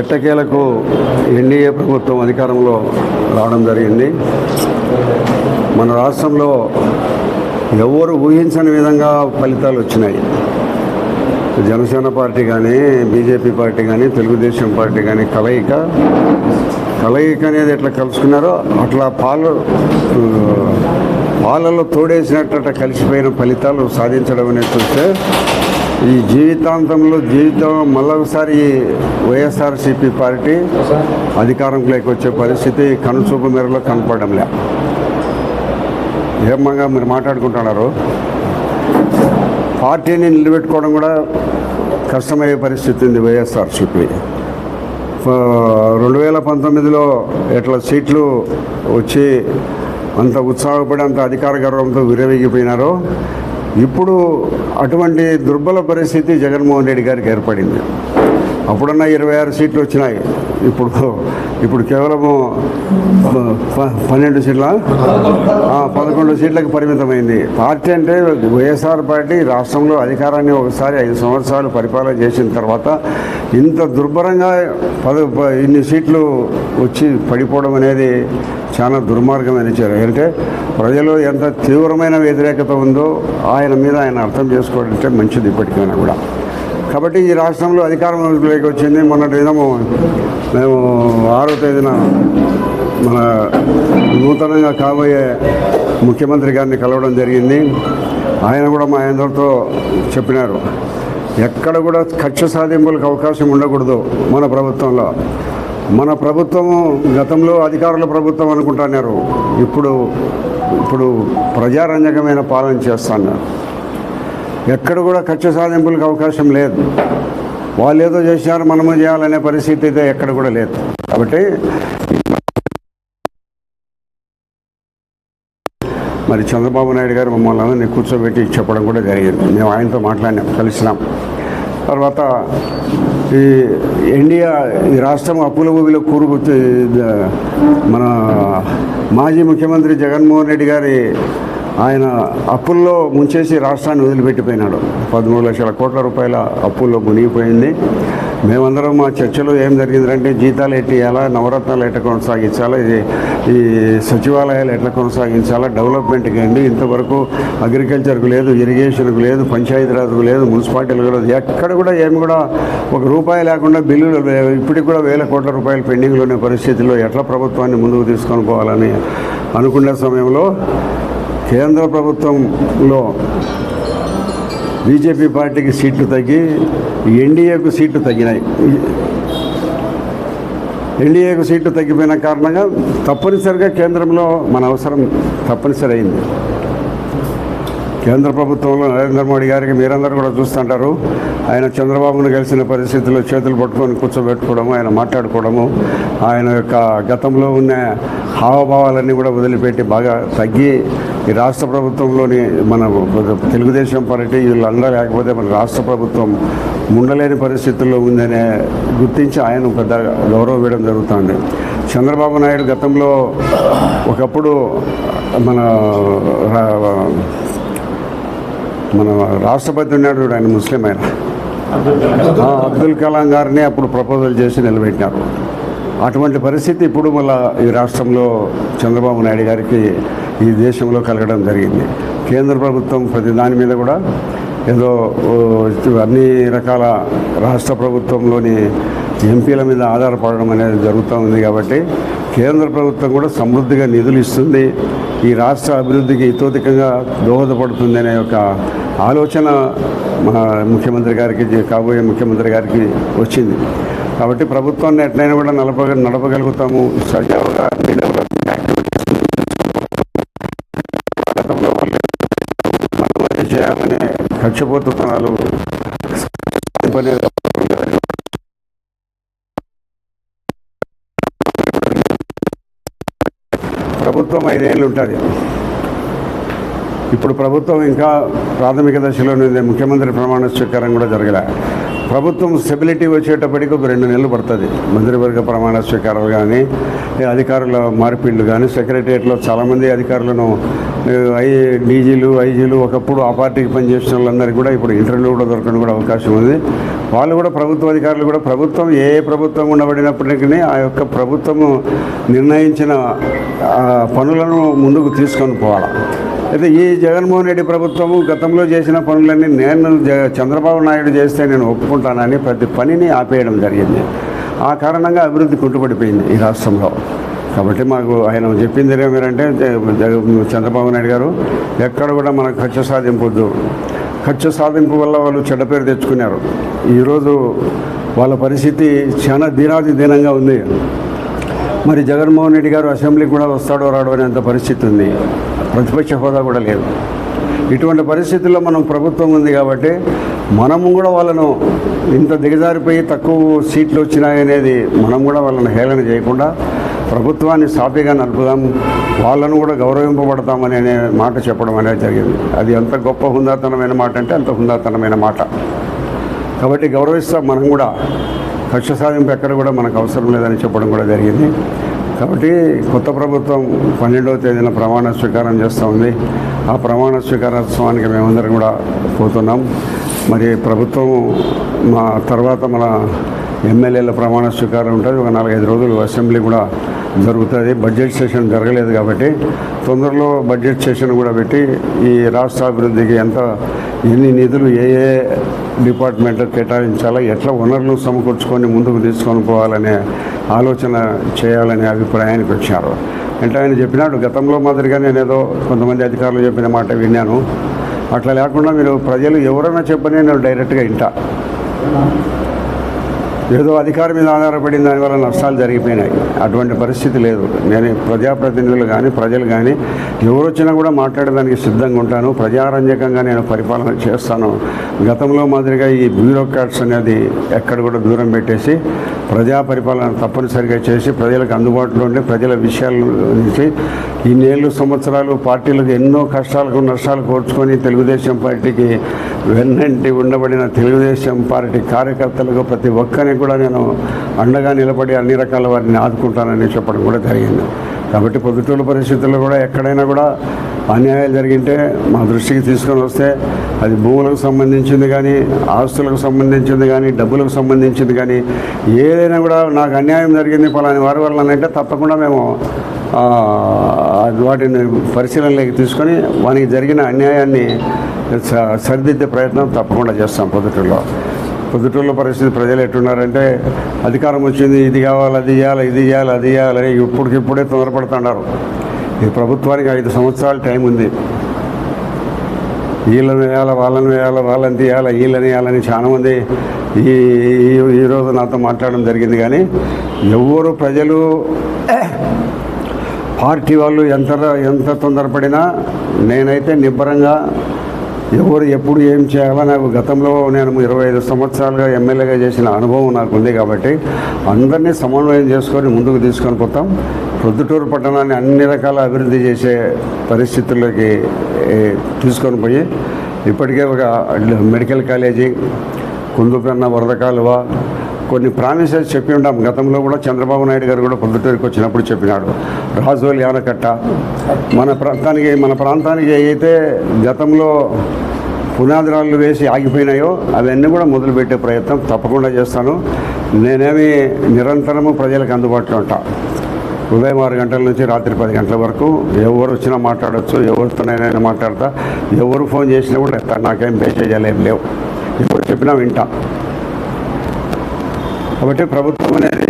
ఎట్టకేలకు ఎన్డీఏ ప్రభుత్వం అధికారంలో రావడం జరిగింది. మన రాష్ట్రంలో ఎవరు ఊహించని విధంగా ఫలితాలు వచ్చినాయి. జనసేన పార్టీ కానీ బీజేపీ పార్టీ కానీ తెలుగుదేశం పార్టీ కానీ కలయిక కలయిక అనేది ఎట్లా కలుసుకున్నారో అట్లా పాలు పాలలో తోడేసినట్టు కలిసిపోయిన ఫలితాలు సాధించడం అనేది చూస్తే ఈ జీవితాంతంలో జీవితం మళ్ళొకసారి వైఎస్ఆర్సీపీ పార్టీ అధికారంలోకి వచ్చే పరిస్థితి కనుచూపు మేరలో కనపడడం లే. ఏమంగా మీరు మాట్లాడుకుంటున్నారు? పార్టీని నిలబెట్టుకోవడం కూడా కష్టమయ్యే పరిస్థితి ఉంది వైఎస్ఆర్సీపీ. రెండు వేల పంతొమ్మిదిలో ఇట్లా సీట్లు వచ్చి అంత ఉత్సాహపడి అంత అధికార గర్వంతో విరవీగిపోయినారో ఇప్పుడు అటువంటి దుర్బల పరిస్థితి జగన్మోహన్ రెడ్డి గారికి ఏర్పడింది. అప్పుడున్న ఇరవై ఆరు సీట్లు వచ్చినాయి. ఇప్పుడు ఇప్పుడు కేవలము పన్నెండు సీట్ల? పదకొండు సీట్లకు పరిమితమైంది. పార్టీ అంటే వైఎస్ఆర్ పార్టీ రాష్ట్రంలో అధికారాన్ని ఒకసారి ఐదు సంవత్సరాలు పరిపాలన చేసిన తర్వాత ఇంత దుర్భరంగా పద ప- ఇన్ని సీట్లు వచ్చి పడిపోవడం అనేది చాలా దుర్మార్గమైన చర్య అంటే ప్రజలు ఎంత తీవ్రమైన వ్యతిరేకత ఉందో ఆయన మీద ఆయన అర్థం చేసుకోవాలంటే మంచిది ఇప్పటికైనా కూడా. కాబట్టి ఈ రాష్ట్రంలో అధికారంలోకి వచ్చింది మొన్నటి విధము మేము ఆరో తేదీన మన నూతనంగా కాబోయే ముఖ్యమంత్రి గారిని కలవడం జరిగింది. ఆయన కూడా మా అందరితో చెప్పినారు. ఎక్కడ కూడా కక్ష సాధింపులకు అవకాశం ఉండకూడదు మన ప్రభుత్వంలో. మన ప్రభుత్వము గతంలో అధికారుల ప్రభుత్వం అనుకుంటున్నారు. ఇప్పుడు ఇప్పుడు ప్రజారంజకమైన పాలన చేస్తున్నారు. ఎక్కడ కూడా కక్ష సాధింపులకు అవకాశం లేదు. వాళ్ళు ఏదో చేశారు మనము చేయాలనే పరిస్థితి అయితే ఎక్కడ కూడా లేదు. కాబట్టి మరి చంద్రబాబు నాయుడు గారు మమ్మల్ని అందరినీ కూర్చోబెట్టి చెప్పడం కూడా జరిగింది. మేము ఆయనతో మాట్లాడినాం కలిసినాం. తర్వాత ఈ ఇండియా ఈ రాష్ట్రం అప్పుల భూమిలో కూరుకు మన మాజీ ముఖ్యమంత్రి జగన్మోహన్ రెడ్డి గారి ఆయన అప్పుల్లో ముంచేసి రాష్ట్రాన్ని వదిలిపెట్టిపోయినాడు. పదమూడు లక్షల కోట్ల రూపాయల అప్పుల్లో మునిగిపోయింది. మేమందరం మా చర్చలో ఏం జరిగిందంటే జీతాలు ఎట్టియాలా నవరత్నాలు ఎట్లా కొనసాగించాలా ఇది ఈ సచివాలయాలు ఎట్లా కొనసాగించాలా డెవలప్మెంట్కి అండి ఇంతవరకు అగ్రికల్చర్కు లేదు ఇరిగేషన్కు లేదు పంచాయతీరాజ్కు లేదు మున్సిపాలిటీలకు లేదు ఎక్కడ కూడా ఏమి కూడా ఒక రూపాయి లేకుండా బిల్లులు ఇప్పటికి కూడా వేల కోట్ల రూపాయలు పెండింగ్లో ఉన్న పరిస్థితుల్లో ఎట్లా ప్రభుత్వాన్ని ముందుకు తీసుకొని పోవాలని అనుకునే సమయంలో కేంద్ర ప్రభుత్వంలో బీజేపీ పార్టీకి సీట్లు తగ్గి ఎన్డీఏకు సీట్లు తగ్గినాయి. ఎన్డీఏకు సీట్లు తగ్గిపోయిన కారణంగా తప్పనిసరిగా కేంద్రంలో మన అవసరం తప్పనిసరి అయింది. కేంద్ర ప్రభుత్వంలో నరేంద్ర మోడీ గారికి మీరందరూ కూడా చూస్తుంటారు. ఆయన చంద్రబాబును కలిసిన పరిస్థితుల్లో చేతులు పట్టుకొని కూర్చోబెట్టుకోవడము ఆయన మాట్లాడుకోవడము ఆయన యొక్క గతంలో ఉన్న హావభావాలన్నీ కూడా వదిలిపెట్టి బాగా తగ్గి ఈ రాష్ట్ర ప్రభుత్వంలోని మన తెలుగుదేశం పార్టీ వీళ్ళందరూ లేకపోతే మన రాష్ట్ర ప్రభుత్వం ఉండలేని పరిస్థితుల్లో ఉందనే గుర్తించి ఆయన పెద్ద గౌరవం ఇవ్వడం జరుగుతుంది. చంద్రబాబు నాయుడు గతంలో ఒకప్పుడు మన మన రాష్ట్రపతి ఉన్నాడు ఆయన ముస్లిం ఆయన. ఆ, అబ్దుల్ కలాం గారిని అప్పుడు ప్రపోజల్ చేసి నిలబెట్టినారు. అటువంటి పరిస్థితి ఇప్పుడు మళ్ళా ఈ రాష్ట్రంలో చంద్రబాబు నాయుడు గారికి ఈ దేశంలో కలగడం జరిగింది. కేంద్ర ప్రభుత్వం ప్రతి దాని మీద కూడా ఏదో అన్ని రకాల రాష్ట్ర ప్రభుత్వంలోని ఎంపీల మీద ఆధారపడడం అనేది జరుగుతూ ఉంది కాబట్టి కేంద్ర ప్రభుత్వం కూడా సమృద్ధిగా నిధులు ఇస్తుంది. ఈ రాష్ట్ర అభివృద్ధికి ఇతోధికంగా దోహదపడుతుంది అనే ఒక ఆలోచన మా ముఖ్యమంత్రి గారికి కాబోయే ముఖ్యమంత్రి గారికి వచ్చింది. కాబట్టి ప్రభుత్వాన్ని ఎట్లయినా కూడా నడప నడపగలుగుతాము. సజావుగా చేయాలనే ఖర్చుపోతున్నారు ప్రభుత్వం ఐదేళ్ళు ఉంటుంది. ఇప్పుడు ప్రభుత్వం ఇంకా ప్రాథమిక దశలోనే ముఖ్యమంత్రి ప్రమాణ స్వీకారం కూడా జరగలే. ప్రభుత్వం స్టెబిలిటీ వచ్చేటప్పటికి ఒక రెండు నెలలు పడుతుంది. మంత్రివర్గ ప్రమాణ స్వీకారాలు కానీ అధికారుల మార్పిళ్ళు కానీ సెక్రటరియట్లో చాలామంది అధికారులను ఐ డీజీలు ఐజీలు ఒకప్పుడు ఆ పార్టీకి పనిచేసిన వాళ్ళందరికీ కూడా ఇప్పుడు ఇంటర్వ్యూ కూడా దొరకడం కూడా అవకాశం ఉంది. వాళ్ళు కూడా ప్రభుత్వ అధికారులు కూడా ప్రభుత్వం ఏ ప్రభుత్వం ఉండబడినప్పటికీ ఆ యొక్క ప్రభుత్వము నిర్ణయించిన పనులను ముందుకు తీసుకొని పోవాలి. అయితే ఈ జగన్మోహన్ రెడ్డి ప్రభుత్వము గతంలో చేసిన పనులన్నీ నేను చంద్రబాబు నాయుడు చేస్తే నేను ఒప్పుకుంటానని ప్రతి పనిని ఆపేయడం జరిగింది. ఆ కారణంగా అభివృద్ధి కుంటుపడిపోయింది ఈ రాష్ట్రంలో. కాబట్టి మాకు ఆయన చెప్పింది ఏమేరంటే చంద్రబాబు నాయుడు గారు ఎక్కడ కూడా మనకు ఖర్చు సాధింపొద్దు. ఖర్చు సాధింపు వల్ల వాళ్ళు చెడ్డ పేరు తెచ్చుకున్నారు. ఈరోజు వాళ్ళ పరిస్థితి చాలా దీనాది దీనంగా ఉంది. మరి జగన్మోహన్ రెడ్డి గారు అసెంబ్లీకి కూడా వస్తాడో రాడో అనేంత పరిస్థితి ఉంది. ప్రతిపక్ష హోదా కూడా లేదు. ఇటువంటి పరిస్థితుల్లో మనం ప్రభుత్వం ఉంది కాబట్టి మనము కూడా వాళ్ళను ఇంత దిగజారిపోయి తక్కువ సీట్లు వచ్చినాయనేది మనం కూడా వాళ్ళని హేళన చేయకుండా ప్రభుత్వాన్ని సాఫీగా నడుపుదాం వాళ్ళను కూడా గౌరవింపబడతామని అనే మాట చెప్పడం అనేది జరిగింది. అది ఎంత గొప్ప హుందాతనమైన మాట అంటే అంత హుందాతనమైన మాట. కాబట్టి గౌరవిస్తాం మనం కూడా. కక్ష సాధింపు ఎక్కడ కూడా మనకు అవసరం లేదని చెప్పడం కూడా జరిగింది. కాబట్టి కొత్త ప్రభుత్వం పన్నెండవ తేదీన ప్రమాణ స్వీకారం చేస్తూ ఉంది. ఆ ప్రమాణ స్వీకారోత్సవానికి మేమందరం కూడా పోతున్నాం. మరి ప్రభుత్వం మా తర్వాత మన ఎమ్మెల్యేల ప్రమాణ స్వీకారం ఉంటుంది. ఒక నాలుగైదు రోజులు అసెంబ్లీ కూడా జరుగుతుంది. బడ్జెట్ సెషన్ జరగలేదు కాబట్టి తొందరలో బడ్జెట్ సెషన్ కూడా పెట్టి ఈ రాష్ట్ర అభివృద్ధికి ఎంత ఎన్ని నిధులు ఏ ఏ డిపార్ట్మెంట్లో కేటాయించాలా? ఎట్లా వనరులు సమకూర్చుకొని ముందుకు తీసుకొని పోవాలనే ఆలోచన చేయాలనే అభిప్రాయానికి వచ్చారు. అంటే ఆయన చెప్పినాడు గతంలో మాదిరిగా నేను ఏదో కొంతమంది అధికారులు చెప్పిన మాట విన్నాను. అట్లా లేకుండా మీరు ప్రజలు ఎవరైనా చెప్పని నేను డైరెక్ట్గా ఇంటా ఏదో అధికారం మీద ఆధారపడిన దానివల్ల నష్టాలు జరిగిపోయినాయి. అటువంటి పరిస్థితి లేదు. నేను ప్రజాప్రతినిధులు కానీ ప్రజలు కానీ ఎవరు వచ్చినా కూడా మాట్లాడడానికి సిద్ధంగా ఉంటాను. ప్రజారంజకంగా నేను పరిపాలన చేస్తాను. గతంలో మాదిరిగా ఈ బ్యూరోక్రాట్స్ అనేది ఎక్కడ కూడా దూరం పెట్టేసి ప్రజా పరిపాలన తప్పనిసరిగా చేసి ప్రజలకు అందుబాటులో ఉండే ప్రజల విషయాల నుంచి ఇన్నేళ్ళు సంవత్సరాలు పార్టీలకు ఎన్నో కష్టాలకు నష్టాలు కోర్చుకొని తెలుగుదేశం పార్టీకి వెన్నంటి ఉండబడిన తెలుగుదేశం పార్టీ కార్యకర్తలకు ప్రతి ఒక్కరిని కూడా నేను అండగా నిలబడి అన్ని రకాల వారిని ఆదుకుంటానని చెప్పడం కూడా జరిగింది. కాబట్టి పొద్దుటూరు పరిస్థితుల్లో కూడా ఎక్కడైనా కూడా అన్యాయాలు జరిగింటే మా దృష్టికి తీసుకొని వస్తే అది భూములకు సంబంధించింది కానీ ఆస్తులకు సంబంధించింది కానీ డబ్బులకు సంబంధించింది కానీ ఏదైనా కూడా నాకు అన్యాయం జరిగింది పలాని వారి వల్ల అంటే తప్పకుండా మేము వాటిని పరిశీలనలోకి తీసుకొని వానికి జరిగిన అన్యాయాన్ని స- సరిదిద్దే ప్రయత్నం తప్పకుండా చేస్తాం పొద్దుటూరులో పొద్దుటూరులో పరిస్థితి ప్రజలు ఎట్టున్నారంటే అధికారం వచ్చింది ఇది కావాలి అది చేయాలి ఇది చేయాలి అది చేయాలని ఇప్పటికిప్పుడే తొందరపడుతున్నారు. ఈ ప్రభుత్వానికి ఐదు సంవత్సరాల టైం ఉంది. వీళ్ళని వేయాలి వాళ్ళని వేయాలి వాళ్ళని తీయాలి వీళ్ళని వేయాలని చాలామంది ఈ ఈ- ఈరోజు నాతో మాట్లాడడం జరిగింది. కానీ ఎవరు ప్రజలు పార్టీ వాళ్ళు ఎంత ఎంత తొందరపడినా నేనైతే నిబ్బరంగా ఎవరు ఎప్పుడు ఏం చేయాలో? నాకు గతంలో నేను ఇరవై ఐదు సంవత్సరాలుగా ఎమ్మెల్యేగా చేసిన అనుభవం నాకు ఉంది కాబట్టి అందరినీ సమన్వయం చేసుకొని ముందుకు తీసుకొని పోతాం. ప్రొద్దుటూరు పట్టణాన్ని అన్ని రకాల అభివృద్ధి చేసే పరిస్థితుల్లోకి తీసుకొని పోయి ఇప్పటికే ఒక మెడికల్ కాలేజీ కుందుపెన్న వరద కాలువ కొన్ని ప్రామిసెస్ చెప్పి ఉంటాం గతంలో కూడా చంద్రబాబు నాయుడు గారు కూడా పొద్దుటూరుకి వచ్చినప్పుడు చెప్పినాడు. రాజోలి ఆనకట్ట మన ప్రాంతానికి మన ప్రాంతానికి అయితే గతంలో పునాదిరాళ్ళు వేసి ఆగిపోయినాయో అవన్నీ కూడా మొదలుపెట్టే ప్రయత్నం తప్పకుండా చేస్తాను. నేనేమి నిరంతరము ప్రజలకు అందుబాటులో ఉంటా. ఉదయం ఆరు గంటల నుంచి రాత్రి పది గంటల వరకు ఎవరు వచ్చినా మాట్లాడచ్చు ఎవరితోనైనా మాట్లాడతా ఎవరు ఫోన్ చేసినా కూడా ఎత్తా నాకేం పే ఏం లేవు. ఇప్పుడు చెప్పినా వింటా. కాబట్టి ప్రభుత్వం అనేది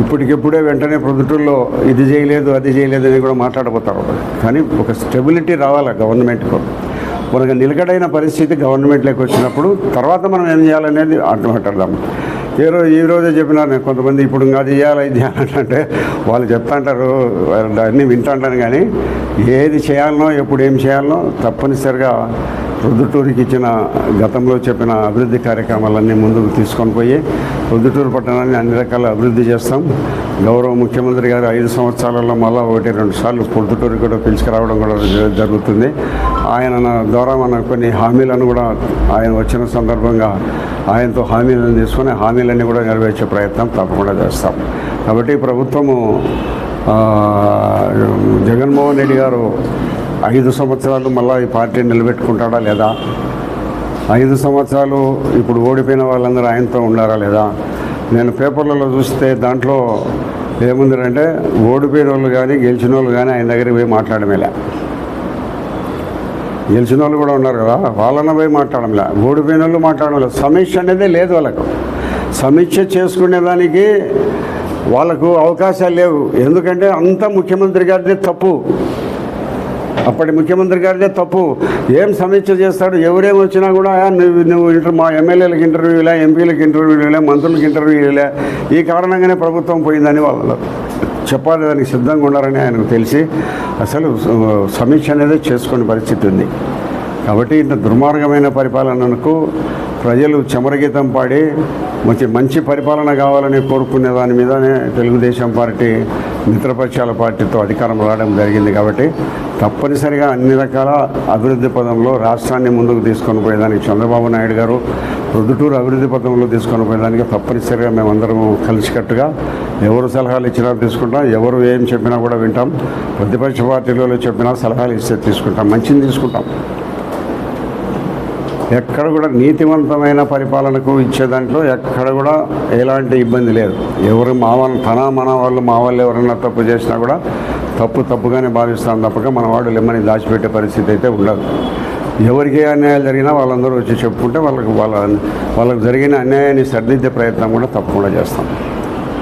ఇప్పటికిప్పుడే వెంటనే ప్రభుత్వంలో ఇది చేయలేదు అది చేయలేదు అని కూడా మాట్లాడబోతారు. కానీ ఒక స్టెబిలిటీ రావాలి గవర్నమెంట్కు? మనకు నిలకడైన పరిస్థితి గవర్నమెంట్లోకి వచ్చినప్పుడు తర్వాత మనం ఏం చేయాలనేది అటు మాట్లాడదాం ఏ రోజు ఈ రోజే చెప్పినారు నేను కొంతమంది ఇప్పుడు ఇంకా అది చేయాలి ఇది చేయాలంటే వాళ్ళు చెప్తాంటారు అన్నీ వింటాంటాను కానీ ఏది చేయాలనో ఎప్పుడు ఏం చేయాలనో తప్పనిసరిగా ప్రొద్దుటూరుకి ఇచ్చిన గతంలో చెప్పిన అభివృద్ధి కార్యక్రమాలన్నీ ముందుకు తీసుకొని పోయి ప్రొద్దుటూరు పట్టణాన్ని అన్ని రకాల అభివృద్ధి చేస్తాం. గౌరవ ముఖ్యమంత్రి గారు ఐదు సంవత్సరాలలో మళ్ళీ ఒకటి రెండు సార్లు ప్రొద్దుటూరు కూడా పిలుచుకురావడం కూడా జ- జరుగుతుంది. ఆయన ద్వారా మన కొన్ని హామీలను కూడా ఆయన వచ్చిన సందర్భంగా ఆయనతో హామీలను తీసుకొని హామీలన్నీ కూడా నెరవేర్చే ప్రయత్నం తప్పకుండా చేస్తాం. కాబట్టి ప్రభుత్వము జగన్మోహన్ రెడ్డి గారు ఐదు సంవత్సరాలు మళ్ళీ ఈ పార్టీ నిలబెట్టుకుంటాడా లేదా? ఐదు సంవత్సరాలు ఇప్పుడు ఓడిపోయిన వాళ్ళందరూ ఆయనతో ఉన్నారా లేదా? నేను పేపర్లలో చూస్తే దాంట్లో ఏముందంటే ఓడిపోయిన వాళ్ళు కానీ గెలిచిన వాళ్ళు కానీ ఆయన దగ్గరికి పోయి మాట్లాడమేలే. గెలిచిన వాళ్ళు కూడా ఉన్నారు కదా వాళ్ళన పోయి మాట్లాడడంలే ఓడిపోయిన వాళ్ళు మాట్లాడడం సమీక్ష అనేది లేదు వాళ్ళకు. సమీక్ష చేసుకునేదానికి వాళ్ళకు అవకాశాలు లేవు. ఎందుకంటే అంత ముఖ్యమంత్రి గారిదే తప్పు. అప్పటి ముఖ్యమంత్రి గారిదే తప్పు. ఏం సమీక్ష చేస్తాడు? ఎవరేం వచ్చినా కూడా నువ్వు నువ్వు ఇంటర్ మా ఎమ్మెల్యేలకు ఇంటర్వ్యూలే ఎంపీలకు ఇంటర్వ్యూలే మంత్రులకు ఇంటర్వ్యూలే ఈ కారణంగానే ప్రభుత్వం పోయిందని వాళ్ళు చెప్పాలి దానికి సిద్ధంగా ఉండాలని ఆయనకు తెలిసి అసలు సమీక్ష అనేది చేసుకునే పరిస్థితి ఉంది. కాబట్టి ఇంత దుర్మార్గమైన పరిపాలనకు ప్రజలు చెమరగీతం పాడి మంచి మంచి పరిపాలన కావాలని కోరుకునే దాని మీదనే తెలుగుదేశం పార్టీ మిత్రపక్షాల పార్టీతో అధికారం రావడం జరిగింది కాబట్టి తప్పనిసరిగా అన్ని రకాల అభివృద్ధి పదంలో రాష్ట్రాన్ని ముందుకు తీసుకొని పోయేదానికి చంద్రబాబు నాయుడు గారు ప్రొద్దుటూరు అభివృద్ధి పథంలో తీసుకొని పోయేదానికి తప్పనిసరిగా మేమందరం కలిసికట్టుగా ఎవరు సలహాలు ఇచ్చినా తీసుకుంటాం ఎవరు ఏం చెప్పినా కూడా వింటాం. ప్రతిపక్ష పార్టీలలో చెప్పినా సలహాలు ఇస్తే తీసుకుంటాం మంచిని తీసుకుంటాం. ఎక్కడ కూడా నీతివంతమైన పరిపాలనకు ఇచ్చే దాంట్లో ఎక్కడ కూడా ఎలాంటి ఇబ్బంది లేదు. ఎవరు మా వాళ్ళు తన మన వాళ్ళు మా వాళ్ళు ఎవరైనా తప్పు చేసినా కూడా తప్పు తప్పుగానే భావిస్తాం తప్పక మన వాడు లెమ్మని దాచిపెట్టే పరిస్థితి అయితే ఉండదు. ఎవరికి ఏ అన్యాయాలు జరిగినా వాళ్ళందరూ వచ్చి చెప్పుకుంటే వాళ్ళకు వాళ్ళ వాళ్ళకు జరిగిన అన్యాయాన్ని సరిదిద్దే ప్రయత్నం కూడా తప్పకుండా చేస్తాం.